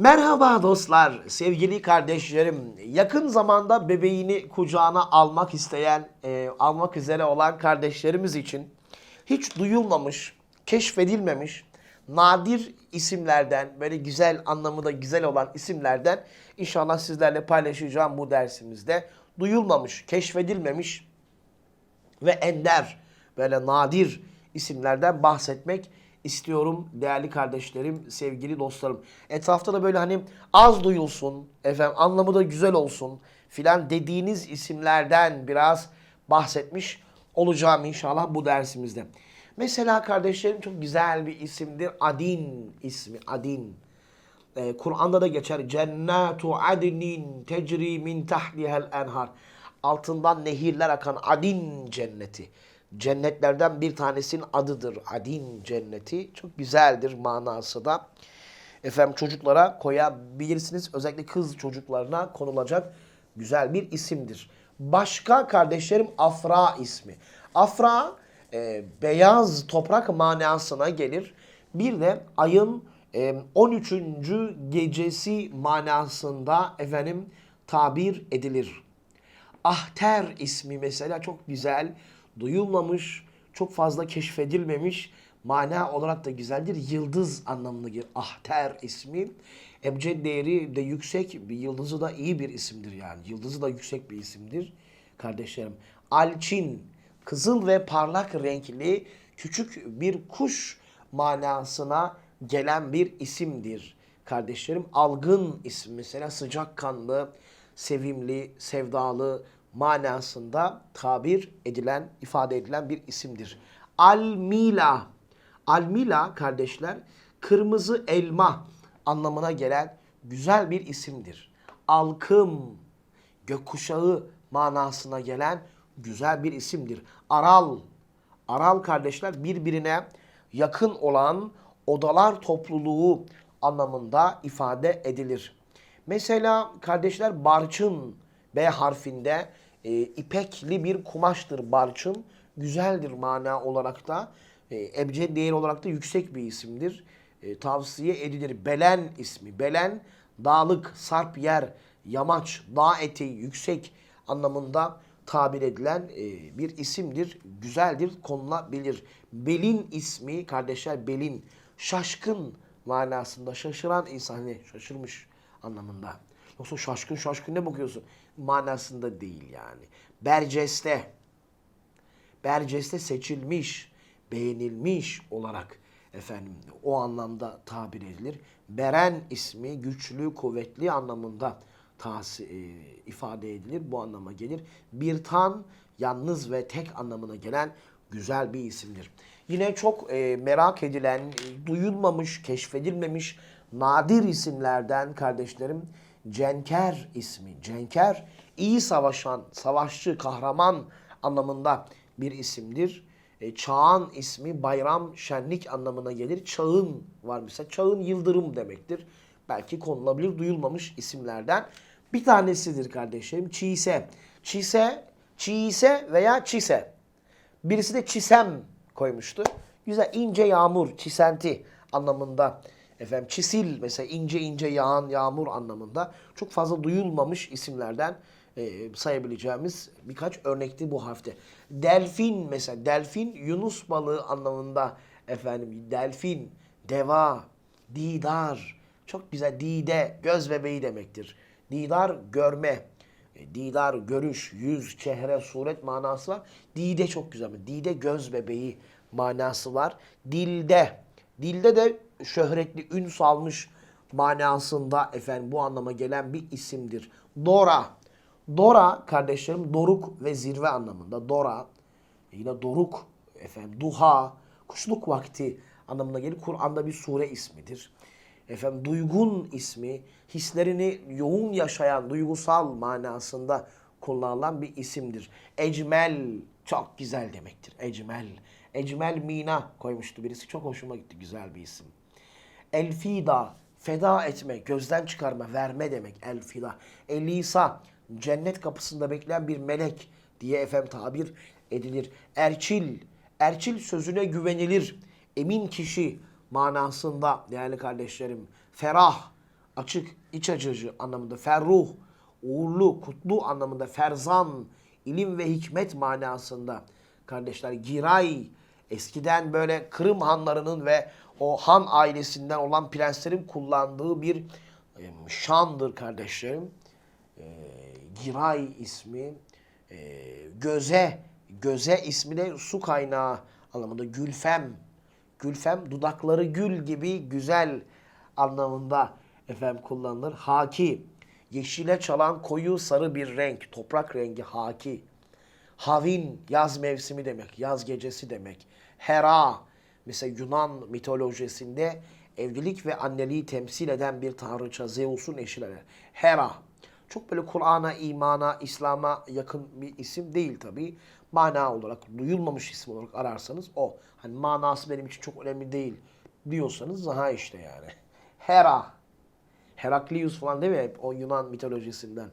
Merhaba dostlar, sevgili kardeşlerim. Yakın zamanda bebeğini kucağına almak isteyen, e, almak üzere olan kardeşlerimiz için hiç duyulmamış, keşfedilmemiş, nadir isimlerden, böyle güzel anlamı da güzel olan isimlerden inşallah sizlerle paylaşacağım bu dersimizde. Duyulmamış, keşfedilmemiş ve ender, böyle nadir isimlerden bahsetmek istiyorum değerli kardeşlerim, sevgili dostlarım. Etrafta da böyle hani az duyulsun, efendim anlamı da güzel olsun filan dediğiniz isimlerden biraz bahsetmiş olacağım inşallah bu dersimizde. Mesela kardeşlerim çok güzel bir isimdir. Adin ismi, Adin. Ee, Kur'an'da da geçer. Cennetu adnin tecri min tahtihel enhar. Altından nehirler akan Adin cenneti. Cennetlerden bir tanesinin adıdır. Adin cenneti. Çok güzeldir manası da. Efendim çocuklara koyabilirsiniz. Özellikle kız çocuklarına konulacak güzel bir isimdir. Başka kardeşlerim Afra ismi. Afra e, beyaz toprak manasına gelir. Bir de ayın e, 13. gecesi manasında efendim tabir edilir. Ahter ismi mesela çok güzel, duyulmamış, çok fazla keşfedilmemiş, mana olarak da güzeldir. Yıldız anlamına gelir. Ahter ismi. Ebced değeri de yüksek, bir yıldızı da iyi bir isimdir yani. Yıldızı da yüksek bir isimdir kardeşlerim. Alçin, kızıl ve parlak renkli küçük bir kuş manasına gelen bir isimdir kardeşlerim. Algın ismi mesela sıcakkanlı, sevimli, sevdalı manasında tabir edilen, ifade edilen bir isimdir. Almila. Almila kardeşler kırmızı elma anlamına gelen güzel bir isimdir. Alkım, gökkuşağı manasına gelen güzel bir isimdir. Aral. Aral kardeşler birbirine yakın olan odalar topluluğu anlamında ifade edilir. Mesela kardeşler barçın B harfinde e, ipekli bir kumaştır barçın. Güzeldir mana olarak da. E, ebced değeri olarak da yüksek bir isimdir. E, tavsiye edilir. Belen ismi. Belen dağlık, sarp yer, yamaç, dağ eteği, yüksek anlamında tabir edilen e, bir isimdir. Güzeldir, konulabilir. Belin ismi kardeşler Belin şaşkın manasında şaşıran insan hani şaşırmış anlamında. Yoksa şaşkın şaşkın ne bakıyorsun? Manasında değil yani. Berceste. Berceste seçilmiş, beğenilmiş olarak efendim o anlamda tabir edilir. Beren ismi güçlü, kuvvetli anlamında tasi, e, ifade edilir. Bu anlama gelir. Bir tan yalnız ve tek anlamına gelen güzel bir isimdir. Yine çok e, merak edilen, e, duyulmamış, keşfedilmemiş nadir isimlerden kardeşlerim Cenker ismi. Cenker iyi savaşan, savaşçı, kahraman anlamında bir isimdir. E, Çağan ismi bayram, şenlik anlamına gelir. Çağın var mesela. Çağın yıldırım demektir. Belki konulabilir, duyulmamış isimlerden bir tanesidir kardeşlerim. Çiğse. Çiğse, çiğse veya çise. Birisi de çisem koymuştu. Güzel ince yağmur, çisenti anlamında. Efendim çisil mesela ince ince yağan yağmur anlamında. Çok fazla duyulmamış isimlerden e, sayabileceğimiz birkaç örnekti bu harfte. Delfin mesela delfin Yunus balığı anlamında efendim delfin, deva, didar. Çok güzel dide göz bebeği demektir. Didar görme. E, Didar görüş, yüz, çehre, suret manası var. Dide çok güzel. Dide göz bebeği manası var. Dilde. Dilde de şöhretli, ün salmış manasında efendim bu anlama gelen bir isimdir. Dora. Dora kardeşlerim doruk ve zirve anlamında. Dora yine doruk efendim duha kuşluk vakti anlamına gelir. Kur'an'da bir sure ismidir. Efendim duygun ismi hislerini yoğun yaşayan duygusal manasında kullanılan bir isimdir. Ecmel çok güzel demektir. Ecmel. Ecmel Mina koymuştu birisi. Çok hoşuma gitti. Güzel bir isim. Elfida feda etme, gözden çıkarma, verme demek elfida. Elisa cennet kapısında bekleyen bir melek diye efendim tabir edilir. Erçil, erçil sözüne güvenilir. Emin kişi manasında değerli kardeşlerim. Ferah, açık, iç açıcı anlamında. Ferruh, uğurlu, kutlu anlamında. Ferzan, ilim ve hikmet manasında. Kardeşler Giray, eskiden böyle Kırım hanlarının ve o han ailesinden olan prenslerin kullandığı bir e, şandır kardeşlerim. E, Giray ismi, e, göze, göze ismi de su kaynağı anlamında. Gülfem, Gülfem dudakları gül gibi güzel anlamında efendim kullanılır. Haki, yeşile çalan koyu sarı bir renk, toprak rengi haki. Havin, yaz mevsimi demek, yaz gecesi demek. Hera, mesela Yunan mitolojisinde evlilik ve anneliği temsil eden bir tanrıça Zeus'un eşileri. Hera, çok böyle Kur'an'a, imana, İslam'a yakın bir isim değil tabi. Mana olarak, duyulmamış isim olarak ararsanız o. Hani manası benim için çok önemli değil diyorsanız daha işte yani. Hera. Heraklius falan değil mi? Hep o Yunan mitolojisinden.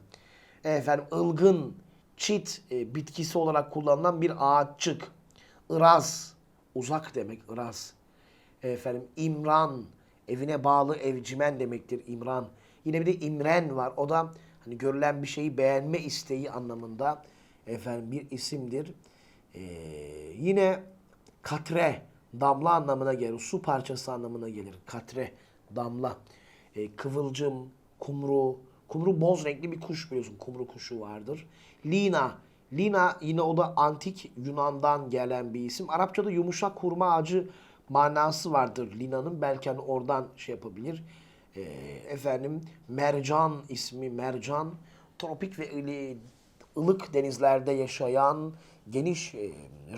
Efendim ılgın, çit e, bitkisi olarak kullanılan bir ağaççık. Iraz, uzak demek Iraz. Efendim İmran, evine bağlı evcimen demektir İmran. Yine bir de İmren var. O da hani görülen bir şeyi beğenme isteği anlamında efendim bir isimdir. Ee, yine katre, damla anlamına gelir. Su parçası anlamına gelir. Katre, damla. Ee, kıvılcım, kumru. Kumru boz renkli bir kuş biliyorsun. Kumru kuşu vardır. Lina. Lina yine o da antik Yunan'dan gelen bir isim. Arapçada yumuşak hurma ağacı manası vardır Lina'nın. Belki hani oradan şey yapabilir. Ee, efendim mercan ismi mercan. Tropik ve ılı- ılık denizlerde yaşayan geniş e,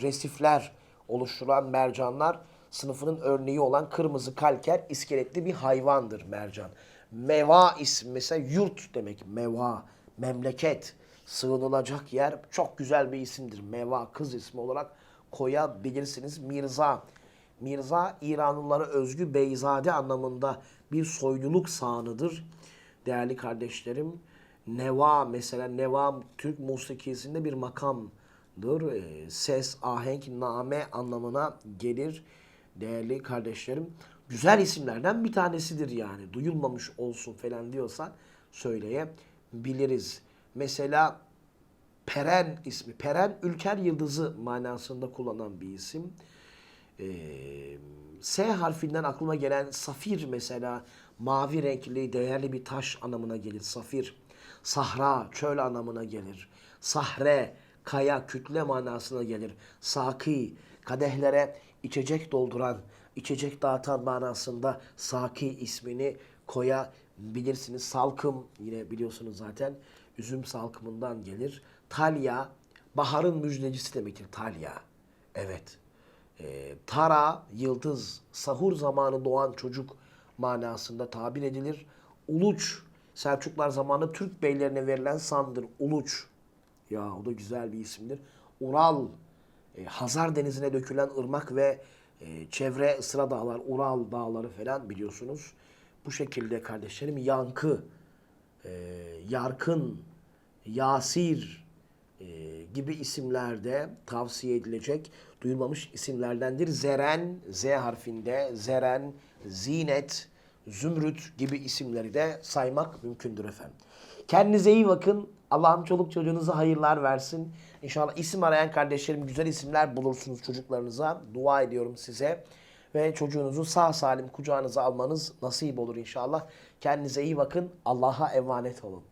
resifler oluşturan mercanlar sınıfının örneği olan kırmızı kalker iskeletli bir hayvandır mercan. Meva ismi mesela yurt demek meva, memleket, sığınılacak yer çok güzel bir isimdir. Meva kız ismi olarak koyabilirsiniz. Mirza, Mirza İranlılara özgü beyzade anlamında bir soyluluk sağınıdır. Değerli kardeşlerim, Neva mesela Neva Türk musikisinde bir makamdır. Ee, Ses, ahenk, name anlamına gelir. Değerli kardeşlerim, güzel isimlerden bir tanesidir yani. Duyulmamış olsun falan diyorsan söyleyebiliriz. Mesela Peren ismi. Peren ülker yıldızı manasında kullanılan bir isim. Ee, S harfinden aklıma gelen safir mesela mavi renkli değerli bir taş anlamına gelir. Safir. Sahra çöl anlamına gelir. Sahre kaya kütle manasına gelir. Saki kadehlere içecek dolduran, içecek dağıtan manasında Saki ismini koyabilirsiniz. Salkım yine biliyorsunuz zaten üzüm salkımından gelir. Talya baharın müjdecisi demektir Talya. Evet. Ee, tara, yıldız, sahur zamanı doğan çocuk manasında tabir edilir. Uluç, Selçuklar zamanında Türk beylerine verilen sandır. Uluç. Ya o da güzel bir isimdir. Ural, e, Hazar Denizi'ne dökülen ırmak ve e, çevre sıra dağlar, Ural dağları falan biliyorsunuz. Bu şekilde kardeşlerim yankı, e, yarkın, yasir e, gibi isimlerde tavsiye edilecek duyulmamış isimlerdendir. Zeren, Z harfinde, Zeren, Zinet, Zümrüt gibi isimleri de saymak mümkündür efendim. Kendinize iyi bakın. Allah'ım çoluk çocuğunuza hayırlar versin. İnşallah isim arayan kardeşlerim güzel isimler bulursunuz çocuklarınıza. Dua ediyorum size. Ve çocuğunuzu sağ salim kucağınıza almanız nasip olur inşallah. Kendinize iyi bakın. Allah'a emanet olun.